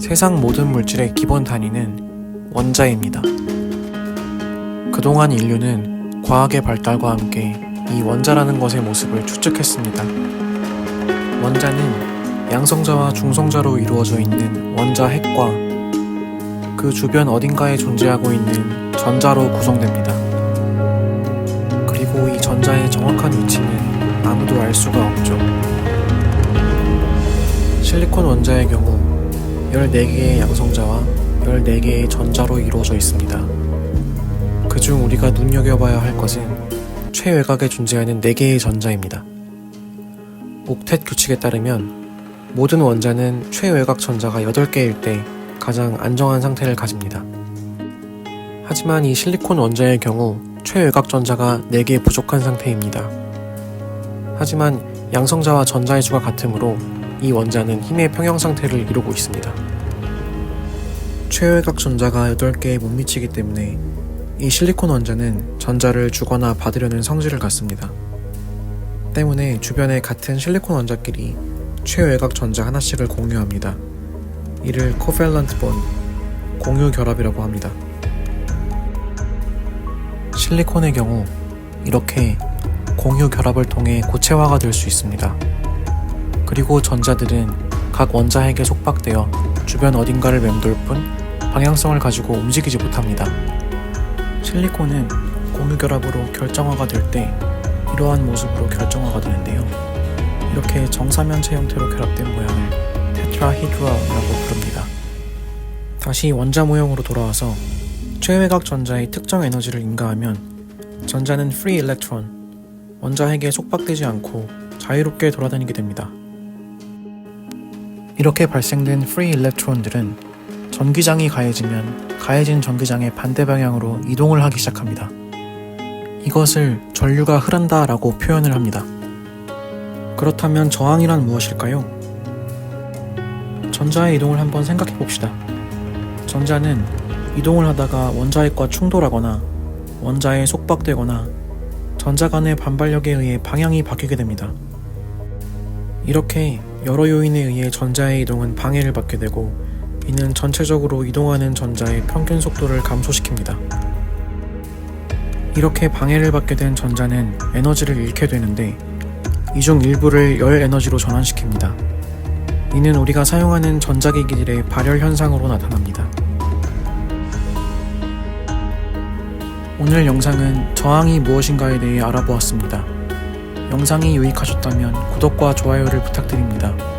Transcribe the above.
세상 모든 물질의 기본 단위는 원자입니다. 그동안 인류는 과학의 발달과 함께 이 원자라는 것의 모습을 추측했습니다. 원자는 양성자와 중성자로 이루어져 있는 원자 핵과 그 주변 어딘가에 존재하고 있는 전자로 구성됩니다. 그리고 이 전자의 정확한 위치는 아무도 알 수가 없죠. 실리콘 원자의 경우 14개의 양성자와 14개의 전자로 이루어져 있습니다. 그중 우리가 눈여겨봐야 할 것은 최외곽에 존재하는 4개의 전자입니다. 옥텟 규칙에 따르면 모든 원자는 최외곽 전자가 8개일 때 가장 안정한 상태를 가집니다. 하지만 이 실리콘 원자의 경우 최외곽 전자가 4개 부족한 상태입니다. 하지만 양성자와 전자의 수가 같으므로 이 원자는 힘의 평형 상태를 이루고 있습니다. 최외곽 전자가 8개에 못 미치기 때문에 이 실리콘 원자는 전자를 주거나 받으려는 성질을 갖습니다. 때문에 주변의 같은 실리콘 원자끼리 최외곽 전자 하나씩을 공유합니다. 이를 코밸런트 본, 공유 결합이라고 합니다. 실리콘의 경우 이렇게 공유 결합을 통해 고체화가 될 수 있습니다. 그리고 전자들은 각 원자 핵에 속박되어 주변 어딘가를 맴돌 뿐 방향성을 가지고 움직이지 못합니다. 실리콘은 공유 결합으로 결정화가 될 때 이러한 모습으로 결정화가 되는데요. 이렇게 정사면체 형태로 결합된 모양을 테트라히드라라고 부릅니다. 다시 원자 모형으로 돌아와서 최외곽 전자의 특정 에너지를 인가하면 전자는 free electron, 원자 핵에 속박되지 않고 자유롭게 돌아다니게 됩니다. 이렇게 발생된 free electron들은 전기장이 가해지면 가해진 전기장의 반대 방향으로 이동을 하기 시작합니다. 이것을 전류가 흐른다 라고 표현을 합니다. 그렇다면 저항이란 무엇일까요? 전자의 이동을 한번 생각해 봅시다. 전자는 이동을 하다가 원자핵과 충돌하거나 원자에 속박되거나 전자 간의 반발력에 의해 방향이 바뀌게 됩니다. 이렇게 여러 요인에 의해 전자의 이동은 방해를 받게 되고 이는 전체적으로 이동하는 전자의 평균 속도를 감소시킵니다. 이렇게 방해를 받게 된 전자는 에너지를 잃게 되는데 이 중 일부를 열 에너지로 전환시킵니다. 이는 우리가 사용하는 전자기기들의 발열 현상으로 나타납니다. 오늘 영상은 저항이 무엇인가에 대해 알아보았습니다. 영상이 유익하셨다면 구독과 좋아요를 부탁드립니다.